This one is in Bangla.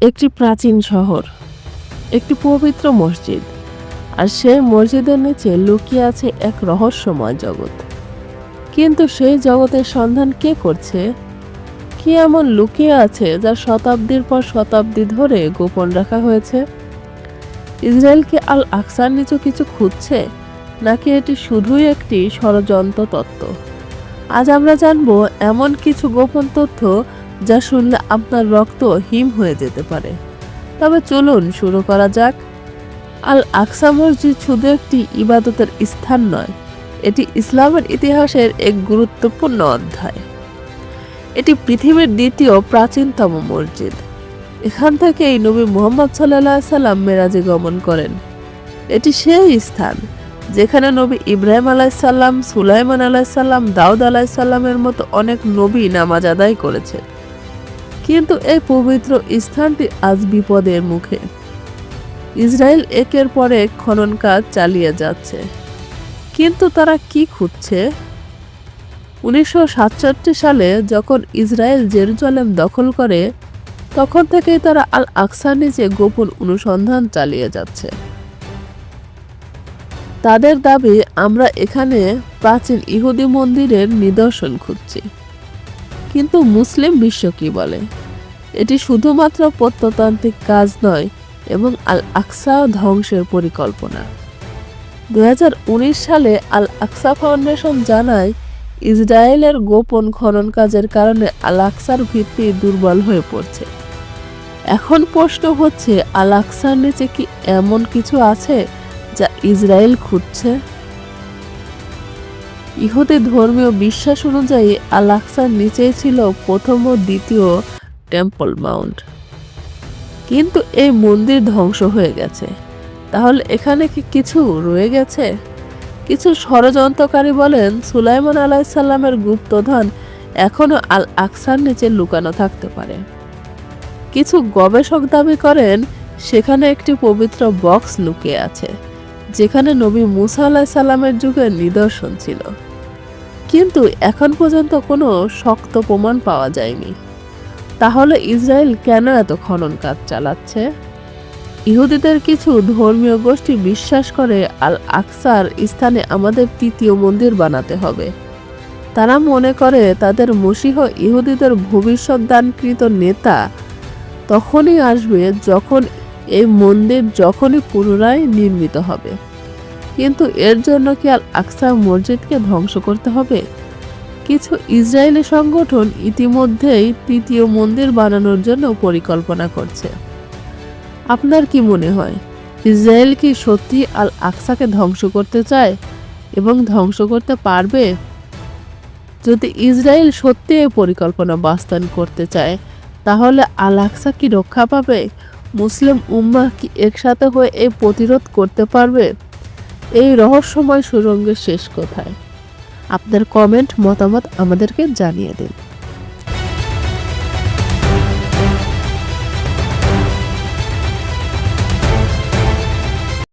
একটি প্রাচীন শহর, একটি পবিত্র মসজিদ, আর সেই মসজিদের নিচে লুকিয়ে আছে এক রহস্যময় জগৎ। কিন্তু সেই জগতের সন্ধান কে করছে? কি এমন লুকিয়ে আছে যা শতাব্দীর পর শতাব্দী ধরে গোপন রাখা হয়েছে? ইসরায়েল কি আল আকসার নিচু কিছু খুঁজছে, নাকি এটি শুধুই একটি ষড়যন্ত্র তত্ত্ব? আজ আমরা জানব এমন কিছু গোপন তথ্য যা শুনলে আপনার রক্ত হিম হয়ে যেতে পারে। তবে চলুন শুরু করা যাক। আল আকসা মসজিদ শুধু একটি ইবাদতের স্থান নয়, এটি ইসলামের ইতিহাসের এক গুরুত্বপূর্ণ অধ্যায়। এটি পৃথিবীর দ্বিতীয় প্রাচীনতম মসজিদ। এখান থেকেই নবী মোহাম্মদ সাল্লাহ সাল্লাম মেরাজে গমন করেন। এটি সেই স্থান যেখানে নবী ইব্রাহিম আলাইসাল্লাম সুলাইমান আলাইসাল্লাম দাউদ আলাইসাল্লামের মতো অনেক নবী নামাজ আদায় করেছে কিন্তু এই পবিত্র স্থানটি আজ বিপদের মুখে। ইসরায়েল একের পর এক খনন কাজ চালিয়ে যাচ্ছে। কিন্তু তারা কি খুঁজছে? উনিশশো সাতষট্টি সালে যখন ইসরায়েল জেরুজালেম দখল করে, তখন থেকেই তারা আল আকসার নিচে গোপন অনুসন্ধান চালিয়ে যাচ্ছে। তাদের দাবি, আমরা এখানে প্রাচীন ইহুদি মন্দিরের নিদর্শন খুঁজছি। কিন্তু মুসলিম বিশ্ব কি বলে? এটি শুধুমাত্র প্রত্নতান্ত্রিক কাজ নয় এবং আল আকসা ধ্বংসের পরিকল্পনা। দু হাজার উনিশ সালে আল আকসা ফাউন্ডেশন জানায়, ইসরায়েলের গোপন খনন কাজের কারণে আল আকসার ভিত্তি দুর্বল হয়ে পড়ছে। এখন প্রশ্ন হচ্ছে আল আকসার নিচে কি এমন কিছু আছে যা ইসরায়েল খুঁজছে? ইহুদি ধর্মীয় বিশ্বাস অনুযায়ী আল আকসার নিচেই ছিল প্রথম ও দ্বিতীয় টেম্পল মাউন্ট। কিন্তু এই মন্দির ধ্বংস হয়ে গেছে। তাহলে এখানে কি কিছু রয়ে গেছে? কিছু ষড়যন্ত্রকারী বলেন, সুলাইমান আলাইসাল্লামের গুপ্তধন এখনও আল আকসার নিচে লুকানো থাকতে পারে। কিছু গবেষক দাবি করেন, সেখানে একটি পবিত্র বক্স লুকিয়ে আছে, যেখানে নবী মুসা আলাহ সাল্লামের যুগের নিদর্শন ছিল। কিন্তু এখন পর্যন্ত কোনো শক্ত প্রমাণ পাওয়া যায়নি। তাহলে ইসরায়েল কেন এত খনন কাজ চালাচ্ছে? ইহুদিদের কিছু ধর্মীয় গোষ্ঠী বিশ্বাস করে আল আকসার স্থানে আমাদের তৃতীয় মন্দির বানাতে হবে। তারা মনে করে তাদের মসিহ ইহুদিদের ভবিষ্যৎ দানকৃত নেতা তখনই আসবে যখন এই মন্দির যখনই পুনরায় নির্মিত হবে। কিন্তু এর জন্য কি আল আকসা মসজিদকে ধ্বংস করতে হবে? কিছু ইসরায়েলি সংগঠন ইতিমধ্যেই তৃতীয় মন্দির বানানোর জন্য পরিকল্পনা করছে। আপনার কি মনে হয়, ইসরায়েল কি সত্যি আল আকসাকে ধ্বংস করতে চায় এবং ধ্বংস করতে পারবে? যদি ইসরায়েল সত্যি এই পরিকল্পনা বাস্তবায়ন করতে চায়, তাহলে আল আকসা কি রক্ষা পাবে? মুসলিম উম্মাহ কি একসাথে হয়ে এই প্রতিরোধ করতে পারবে? এই রহস্যময় সুরঙ্গের শেষ কোথায়? আপনার কমেন্ট মতামত আমাদেরকে জানিয়ে দিন।